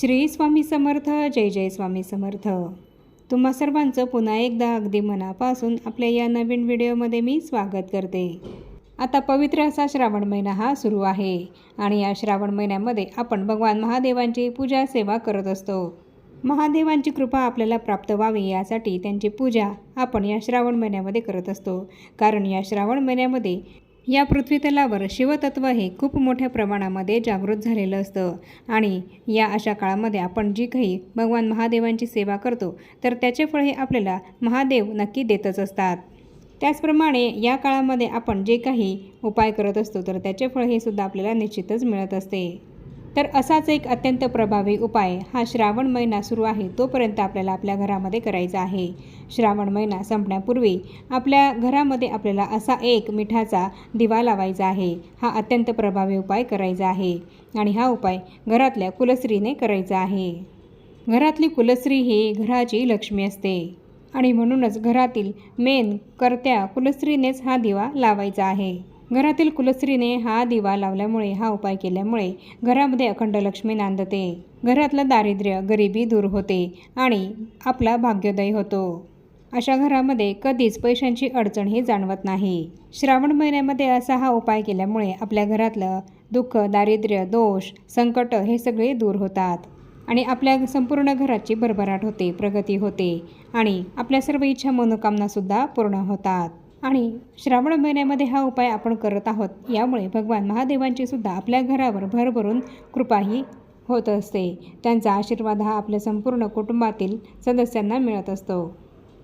श्री स्वामी समर्थ जय जय स्वामी समर्थ. तुम्हा सर्वांचं पुन्हा एकदा अगदी मनापासून आपल्या या नवीन व्हिडिओमध्ये मी स्वागत करते. आता पवित्र असा श्रावण महिना हा सुरू आहे आणि या श्रावण महिन्यामध्ये आपण भगवान महादेवांची पूजा सेवा करत असतो. महादेवांची कृपा आपल्याला प्राप्त व्हावी यासाठी त्यांची पूजा आपण या श्रावण महिन्यामध्ये करत असतो. कारण या श्रावण महिन्यामध्ये या पृथ्वीतलावर शिवतत्व हे खूप मोठ्या प्रमाणामध्ये जागृत झालेलं असतं. आणि या अशा काळामध्ये आपण जी काही भगवान महादेवांची सेवा करतो तर त्याचे फळ हे आपल्याला महादेव नक्की देतच असतात. त्याचप्रमाणे या काळामध्ये आपण जे काही उपाय करत असतो तर त्याचे फळ हे सुद्धा आपल्याला निश्चितच मिळत असते. तर असाच एक अत्यंत प्रभावी उपाय हा श्रावण महिना सुरू आहे तोपर्यंत आपल्याला आपल्या घरामध्ये करायचा आहे. श्रावण महिना संपण्यापूर्वी आपल्या घरामध्ये आपल्याला असा एक मिठाचा दिवा लावायचा आहे. हा अत्यंत प्रभावी उपाय करायचा आहे आणि हा उपाय घरातल्या कुलस्त्रीने करायचा आहे. घरातली कुलस्त्री ही घराची लक्ष्मी असते आणि म्हणूनच घरातील मेन कर्त्या कुलस्त्रीनेच हा दिवा लावायचा आहे. घरातील कुलस्त्रीने हा दिवा लावल्यामुळे हा उपाय केल्यामुळे घरामध्ये अखंड लक्ष्मी नांदते. घरातलं दारिद्र्य गरिबी दूर होते आणि आपला भाग्योदय होतो. अशा घरामध्ये कधीच पैशांची अडचण ही जाणवत नाही. श्रावण महिन्यामध्ये असा हा उपाय केल्यामुळे आपल्या घरातलं दुःख दारिद्र्य दोष संकट हे सगळे दूर होतात आणि आपल्या संपूर्ण घराची भरभराट होते प्रगती होते आणि आपल्या सर्व इच्छा मनोकामनासुद्धा पूर्ण होतात. आणि श्रावण महिन्यामध्ये हा उपाय आपण करत आहोत. यामुळे भगवान महादेवांची सुद्धा आपल्या घरावर भरभरून कृपाही होत असते. त्यांचा आशीर्वाद हा आपल्या संपूर्ण कुटुंबातील सदस्यांना मिळत असतो.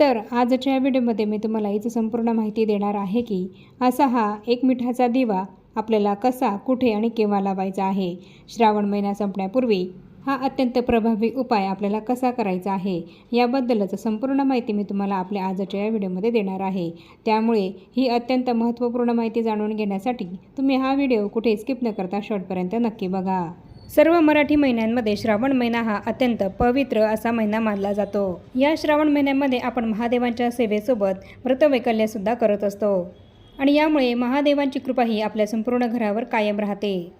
तर आजच्या व्हिडिओमध्ये मी तुम्हाला याची संपूर्ण माहिती देणार आहे की असा हा एक मिठाचा दिवा आपल्याला कसा कुठे आणि केव्हा लावायचा आहे? श्रावण महिना संपण्यापूर्वी हा अत्यंत प्रभावी उपाय आपल्याला कसा करायचा आहे याबद्दलच संपूर्ण माहिती मी तुम्हाला आपल्या आजच्या या व्हिडिओमध्ये देणार आहे. त्यामुळे ही अत्यंत महत्त्वपूर्ण माहिती जाणून घेण्यासाठी तुम्ही हा व्हिडिओ कुठे स्किप न करता शेवटपर्यंत नक्की बघा. सर्व मराठी महिन्यांमध्ये श्रावण महिना हा अत्यंत पवित्र असा महिना मानला जातो. या श्रावण महिन्यामध्ये आपण महादेवांच्या सेवेसोबत व्रतवैकल्यसुद्धा करत असतो. आणि यामुळे महादेवांची कृपा ही आपल्या संपूर्ण घरावर कायम राहते.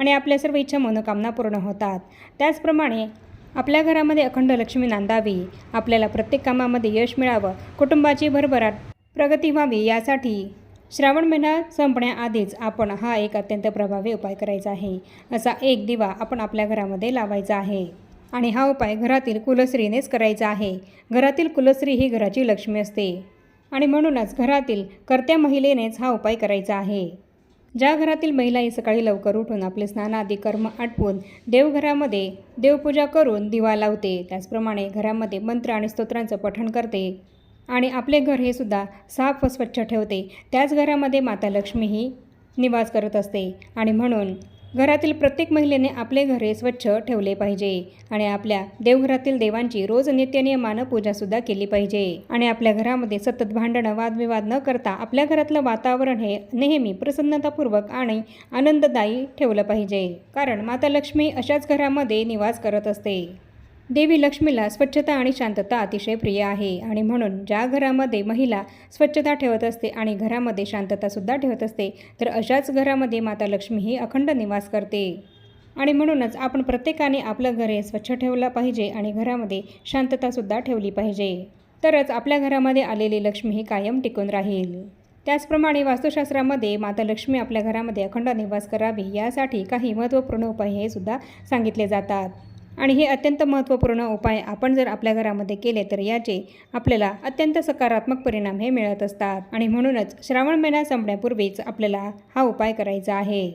आणि आपल्या सर्व इच्छा मनोकामना पूर्ण होतात. त्याचप्रमाणे आपल्या घरामध्ये अखंड लक्ष्मी नांदावी आपल्याला प्रत्येक कामामध्ये यश मिळावं कुटुंबाची भरभराट प्रगती व्हावी यासाठी श्रावण महिना संपण्याआधीच आपण हा एक अत्यंत प्रभावी उपाय करायचा आहे. असा एक दिवा आपण आपल्या घरामध्ये लावायचा आहे. आणि हा उपाय घरातील कुलस्त्रीनेच करायचा आहे. घरातील कुलस्त्री ही घराची लक्ष्मी असते. आणि म्हणूनच घरातील कर्त्या महिलेनेच हा उपाय करायचा आहे. ज्या घरातील महिला ही सकाळी लवकर उठून आपले स्नानादी कर्म आटवून देवघरामध्ये देवपूजा करून दिवा लावते. त्याचप्रमाणे घरामध्ये मंत्र आणि स्तोत्रांचं पठण करते. आणि आपले घर हे सुद्धा साफ व स्वच्छ ठेवते. त्याच घरामध्ये माता लक्ष्मी ही निवास करत असते. आणि म्हणून घरातील प्रत्येक महिलेने आपले घरे स्वच्छ ठेवले पाहिजे आणि आपल्या देवघरातील देवांची रोज नित्यनियमानं पूजासुद्धा केली पाहिजे. आणि आपल्या घरामध्ये सतत भांडणं वादविवाद न करता आपल्या घरातलं वातावरण हे नेहमी प्रसन्नतापूर्वक आणि आनंददायी ठेवलं पाहिजे. कारण माता लक्ष्मी अशाच घरामध्ये निवास करत असते. देवी लक्ष्मीला स्वच्छता आणि शांतता अतिशय प्रिय आहे. आणि म्हणून ज्या घरामध्ये महिला स्वच्छता ठेवत असते आणि घरामध्ये शांततासुद्धा ठेवत असते तर अशाच घरामध्ये माता लक्ष्मी ही अखंड निवास करते. आणि म्हणूनच आपण प्रत्येकाने आपलं घर हे स्वच्छ ठेवलं पाहिजे आणि घरामध्ये शांततासुद्धा ठेवली पाहिजे. तरच आपल्या घरामध्ये आलेली लक्ष्मी ही कायम टिकून राहील. त्याचप्रमाणे वास्तुशास्त्रामध्ये माता लक्ष्मी आपल्या घरामध्ये अखंड निवास करावी यासाठी काही महत्त्वपूर्ण उपाय हे सुद्धा सांगितले जातात. आणि हे अत्यंत महत्त्वपूर्ण उपाय आपण जर आपल्या घरामध्ये केले तर याचे आपल्याला अत्यंत सकारात्मक परिणाम हे मिळत असतात. आणि म्हणूनच श्रावण महिना संपण्यापूर्वीच आपल्याला हा उपाय करायचा आहे.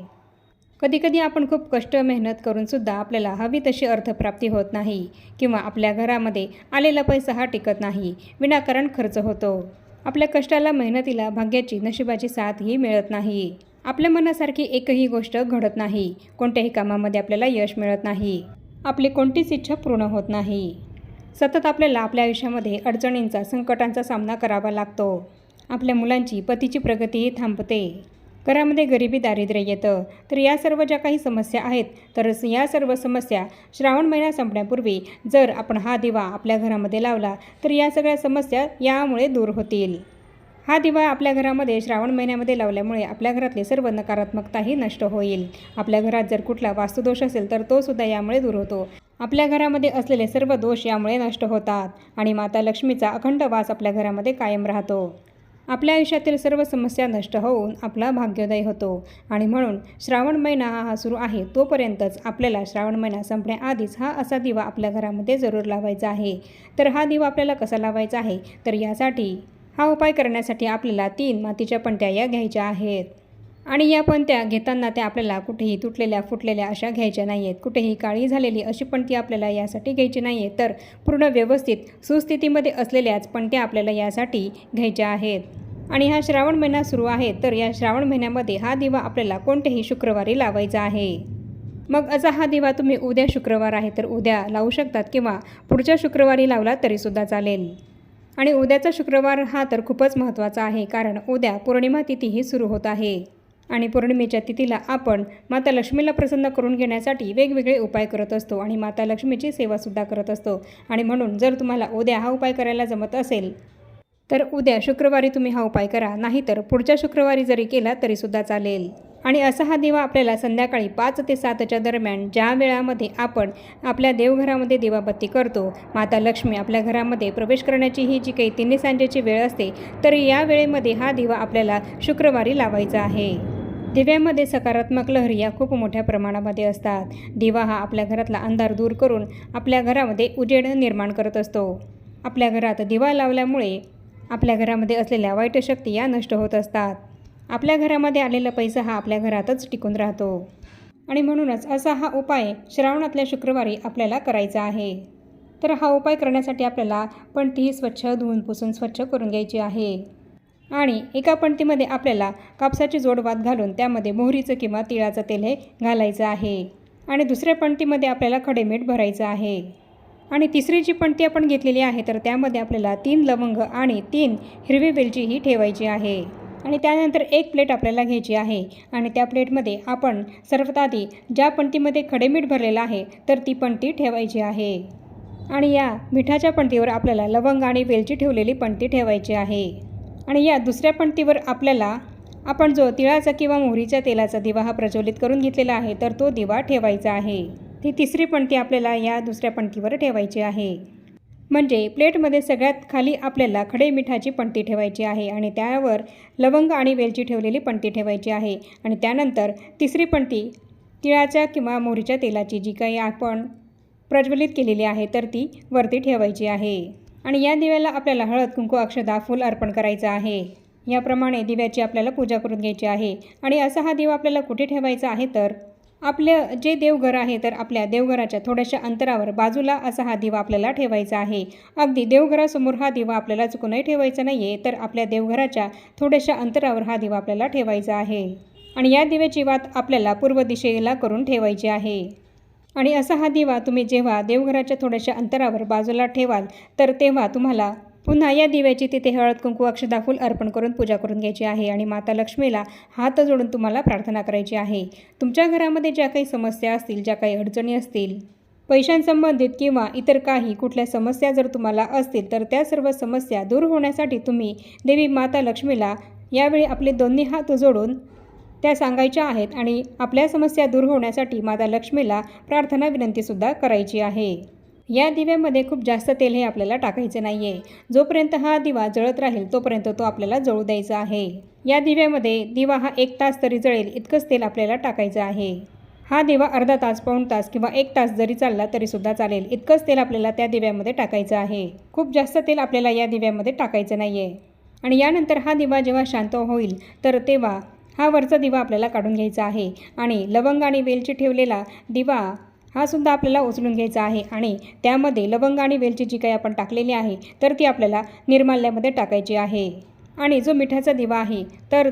कधीकधी आपण खूप कष्ट मेहनत करूनसुद्धा आपल्याला हवी तशी अर्थप्राप्ती होत नाही किंवा आपल्या घरामध्ये आलेला पैसा हा टिकत नाही विनाकारण खर्च होतो. आपल्या कष्टाला मेहनतीला भाग्याची नशिबाची साथ ही मिळत नाही. आपल्या मनासारखी एकही गोष्ट घडत नाही. कोणत्याही कामामध्ये आपल्याला यश मिळत नाही. आपली कोणतीच इच्छा पूर्ण होत नाही. सतत आपल्याला आपल्या आयुष्यामध्ये अडचणींचा संकटांचा सामना करावा लागतो. आपल्या मुलांची पतीची प्रगतीही थांबते. घरामध्ये गरिबी दारिद्र्य येतं. तर या सर्व ज्या काही समस्या आहेत तर या सर्व समस्या श्रावण महिना संपण्यापूर्वी जर आपण हा दिवा आपल्या घरामध्ये लावला तर या सगळ्या समस्या यामुळे दूर होतील. हा दिवा आपल्या घरामध्ये श्रावण महिन्यामध्ये लावल्यामुळे आपल्या घरातली सर्व नकारात्मकताही नष्ट होईल. आपल्या घरात जर कुठला वास्तुदोष असेल तर तो सुद्धा यामुळे दूर होतो. आपल्या घरामध्ये असलेले सर्व दोष यामुळे नष्ट होतात आणि माता लक्ष्मीचा अखंड वास आपल्या घरामध्ये कायम राहतो. आपल्या आयुष्यातील सर्व समस्या नष्ट होऊन आपला भाग्योदय होतो आणि म्हणून श्रावण महिना हा हा सुरू आहे तोपर्यंतच आपल्याला श्रावण महिना संपण्याआधीच हा असा दिवा आपल्या घरामध्ये जरूर लावायचा आहे. तर हा दिवा आपल्याला कसा लावायचा आहे? तर यासाठी हा उपाय करण्यासाठी आपल्याला तीन मातीच्या पणत्या या घ्यायच्या आहेत. आणि या पणत्या घेताना त्या आपल्याला कुठेही तुटलेल्या फुटलेल्या अशा घ्यायच्या नाही आहेत कुठेही काळी झालेली अशी पणती आपल्याला यासाठी घ्यायची नाही आहे तर पूर्ण व्यवस्थित सुस्थितीमध्ये असलेल्याच पणत्या आपल्याला यासाठी घ्यायच्या आहेत. आणि हा श्रावण महिना सुरू आहे तर या श्रावण महिन्यामध्ये हा दिवा आपल्याला कोणत्याही शुक्रवारी लावायचा आहे. मग असा हा दिवा तुम्ही उद्या शुक्रवार आहे तर उद्या लावू शकतात किंवा पुढच्या शुक्रवारी लावला तरीसुद्धा चालेल. आणि उद्याचा शुक्रवार हा तर खूपच महत्त्वाचा आहे कारण उद्या पौर्णिमा तिथीही सुरू होत आहे. आणि पौर्णिमेच्या तिथीला आपण माता लक्ष्मीला प्रसन्न करून घेण्यासाठी वेगवेगळे उपाय करत असतो आणि माता लक्ष्मीची सेवासुद्धा करत असतो. आणि म्हणून जर तुम्हाला उद्या हा उपाय करायला जमत असेल तर उद्या शुक्रवारी तुम्ही हा उपाय करा. नाहीतर पुढच्या शुक्रवारी जरी केला तरीसुद्धा चालेल. आणि असा हा दिवा आपल्याला संध्याकाळी पाच ते सातच्या दरम्यान ज्या वेळामध्ये आपण आपल्या देवघरामध्ये दिवाबत्ती करतो माता लक्ष्मी आपल्या घरामध्ये प्रवेश करण्याची ही जी काही तिन्ही सांजेची वेळ असते तर या वेळेमध्ये हा दिवा आपल्याला शुक्रवारी लावायचा आहे. दिव्यामध्ये सकारात्मक लहरी या खूप मोठ्या प्रमाणामध्ये असतात. दिवा हा आपल्या घरातला अंधार दूर करून आपल्या घरामध्ये उजेड निर्माण करत असतो. आपल्या घरात दिवा लावल्यामुळे आपल्या घरामध्ये असलेल्या वाईट शक्ती या नष्ट होत असतात. आपल्या घरामध्ये आलेला पैसा हा आपल्या घरातच टिकून राहतो. आणि म्हणूनच असा हा उपाय श्रावणातल्या शुक्रवारी आपल्याला करायचा आहे. तर हा उपाय करण्यासाठी आपल्याला पणती स्वच्छ धुवून पुसून स्वच्छ करून घ्यायची आहे. आणि एका पणतीमध्ये आपल्याला कापसाची जोडवात घालून त्यामध्ये मोहरीचं किंवा तिळाचं तेल हे घालायचं आहे. आणि दुसऱ्या पणतीमध्ये आपल्याला खडे मीठ भरायचं आहे. आणि तिसरी जी पणती आपण घेतलेली आहे तर त्यामध्ये आपल्याला तीन लवंग आणि तीन हिरवी वेलची ही ठेवायची आहे. आणि त्यानंतर एक प्लेट आपल्याला घ्यायची आहे. आणि त्या प्लेटमध्ये आपण सर्वात आधी ज्या पणतीमध्ये खडे मीठ भरलेलं आहे तर ती पणती ठेवायची आहे. आणि या मिठाच्या पणतीवर आपल्याला लवंग आणि वेलची ठेवलेली पणती ठेवायची आहे. आणि या दुसऱ्या पणतीवर आपल्याला आपण जो तिळाचा किंवा मोहरीच्या तेलाचा दिवा हा प्रज्वलित करून घेतलेला आहे तर तो दिवा ठेवायचा आहे. ती तिसरी पणती आपल्याला या दुसऱ्या पणतीवर ठेवायची आहे. म्हणजे प्लेटमध्ये सगळ्यात खाली आपल्याला खडे मिठाची पणती ठेवायची आहे आणि त्यावर लवंग आणि वेलची ठेवलेली पणती ठेवायची आहे. आणि त्यानंतर तिसरी पणती तिळाच्या किंवा मोहरीच्या तेलाची जी काही आपण प्रज्वलित केलेली आहे तर ती वरती ठेवायची आहे. आणि या दिव्याला आपल्याला हळद कुंकू अक्षदा फूल अर्पण करायचं आहे. याप्रमाणे दिव्याची आपल्याला पूजा करून घ्यायची आहे. आणि असा हा दिवा आपल्याला कुठे ठेवायचा आहे तर आपलं जे देवघर आहे तर आपल्या देवघराच्या थोड्याशा अंतरावर बाजूला असा हा दिवा आपल्याला ठेवायचा आहे. अगदी देवघरासमोर हा दिवा आपल्याला चुकूनही ठेवायचा नाही आहे तर आपल्या देवघराच्या थोड्याशा अंतरावर हा दिवा आपल्याला ठेवायचा आहे. आणि या दिव्याची वात आपल्याला पूर्व दिशेला करून ठेवायची आहे. आणि असा हा दिवा तुम्ही जेव्हा देवघराच्या थोड्याशा अंतरावर बाजूला ठेवाल तर तेव्हा तुम्हाला पुन्हा या दिव्याची तिथे हळद कुंकू अक्षदा अर्पण करून पूजा करून घ्यायची आहे आणि माता लक्ष्मीला हात जोडून तुम्हाला प्रार्थना करायची आहे. तुमच्या घरामध्ये ज्या काही समस्या असतील ज्या काही अडचणी असतील पैशांसंबंधित किंवा इतर काही कुठल्या समस्या जर तुम्हाला असतील तर त्या सर्व समस्या दूर होण्यासाठी तुम्ही देवी माता लक्ष्मीला यावेळी आपले दोन्ही हात जोडून त्या सांगायच्या आहेत आणि आपल्या समस्या दूर होण्यासाठी माता लक्ष्मीला प्रार्थना विनंतीसुद्धा करायची आहे. या दिव्यामध्ये खूप जास्त तेल हे आपल्याला टाकायचं नाही आहे जोपर्यंत हा दिवा जळत राहील तोपर्यंत तो आपल्याला जळू द्यायचा आहे. या दिव्यामध्ये दिवा हा एक तास तरी जळेल इतकंच तेल आपल्याला टाकायचं आहे. हा दिवा अर्धा तास पाऊण तास किंवा एक तास जरी चालला तरीसुद्धा चालेल इतकंच तेल आपल्याला त्या दिव्यामध्ये टाकायचं आहे. खूप जास्त तेल आपल्याला या दिव्यामध्ये टाकायचं नाही आहे आणि यानंतर हा दिवा जेव्हा शांत होईल तर तेव्हा हा वरचा दिवा आपल्याला काढून घ्यायचा आहे. आणि लवंग आणि वेलची ठेवलेला दिवा हा सुद्धा आपल्याला उचलून घ्यायचा आहे. आणि त्यामध्ये लवंग आणि वेलची जी काही आपण टाकलेली आहे तर ती आपल्याला निर्माल्यामध्ये टाकायची आहे. आणि जो मिठाचा दिवा आहे तर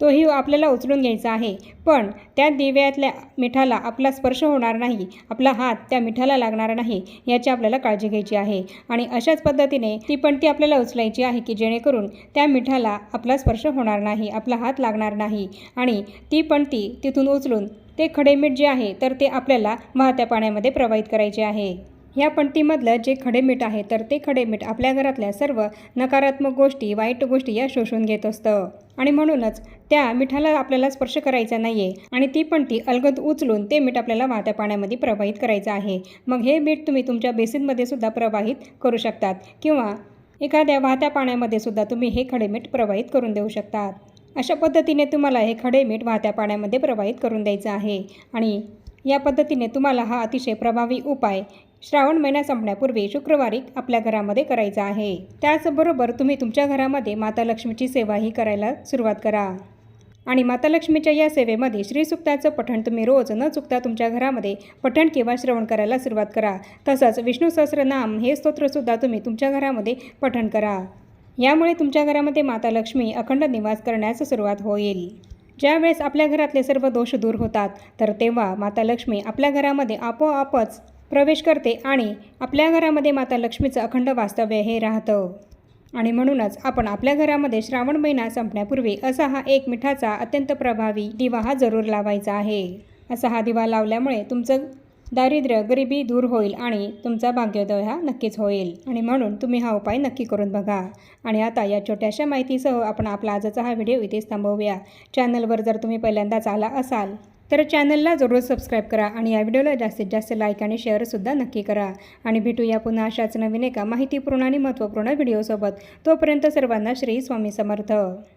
तोही आपल्याला उचलून घ्यायचा आहे. पण त्या दिव्यातल्या मिठाला आपला स्पर्श होणार नाही आपला हात त्या मिठाला लागणार नाही याची आपल्याला काळजी घ्यायची आहे. आणि अशाच पद्धतीने ती पण ती आपल्याला उचलायची आहे की जेणेकरून त्या मिठाला आपला स्पर्श होणार नाही आपला हात लागणार नाही. आणि ती पण ती तिथून उचलून ते खडे मीठ जे आहे तर ते आपल्याला वाहत्या पाण्यामध्ये प्रवाहित करायचे आहे. ह्या पणतीमधलं जे खडे मीठ आहे तर ते खडे मीठ आपल्या घरातल्या सर्व नकारात्मक गोष्टी वाईट गोष्टी या शोषून घेत असतं. आणि म्हणूनच त्या मिठाला आपल्याला स्पर्श करायचा नाही आहे आणि ती पण ती अलगद उचलून ते मीठ आपल्याला वाहत्या पाण्यामध्ये प्रवाहित करायचं आहे. मग हे मीठ तुम्ही तुमच्या बेसिनमध्ये सुद्धा प्रवाहित करू शकतात किंवा एखाद्या वाहत्या पाण्यामध्ये सुद्धा तुम्ही हे खडे मीठ प्रवाहित करून देऊ शकतात. अशा पद्धतीने तुम्हाला हे खडे मीठ वाहत्या पाण्यामध्ये प्रवाहित करून द्यायचं आहे. आणि या पद्धतीने तुम्हाला हा अतिशय प्रभावी उपाय श्रावण महिना संपण्यापूर्वी शुक्रवारी आपल्या घरामध्ये करायचा आहे. त्याचबरोबर तुम्ही तुमच्या घरामध्ये माता लक्ष्मीची सेवाही करायला सुरुवात करा. आणि माता लक्ष्मीच्या या सेवेमध्ये श्रीसुक्ताचं पठण तुम्ही रोज न चुकता तुमच्या घरामध्ये पठण किंवा श्रवण करायला सुरुवात करा. तसंच विष्णू सहस्रनाम हे स्तोत्रसुद्धा तुम्ही तुमच्या घरामध्ये पठण करा. यामुळे तुमच्या घरामध्ये माता लक्ष्मी अखंड निवास करण्यास सुरुवात होईल. ज्यावेळेस आपल्या घरातले सर्व दोष दूर होतात तर तेव्हा माता लक्ष्मी आपल्या घरामध्ये आपोआपच प्रवेश करते आणि आपल्या घरामध्ये माता लक्ष्मीचं अखंड वास्तव्य हे राहतं. आणि म्हणूनच आपण आपल्या घरामध्ये श्रावण महिना संपण्यापूर्वी असा हा एक मिठाचा अत्यंत प्रभावी दिवा हा जरूर लावायचा आहे. असा हा दिवा लावल्यामुळे तुमचं दारिद्र्य गरिबी दूर होईल आणि तुमचा भाग्योदय हा नक्कीच होईल. आणि म्हणून तुम्ही हा उपाय नक्की करून बघा. आणि आता या छोट्याशा माहितीसह आपण आपला आजचा हा व्हिडिओ इथेच थांबवूया. चॅनलवर जर तुम्ही पहिल्यांदाच आला असाल तर चॅनलला जरूर सबस्क्राईब करा आणि या व्हिडिओला जास्तीत जास्त लाईक आणि शेअरसुद्धा नक्की करा. आणि भेटूया पुन्हा अशाच नवीन एका माहितीपूर्ण आणि महत्त्वपूर्ण व्हिडिओसोबत. तोपर्यंत सर्वांना श्री स्वामी समर्थ.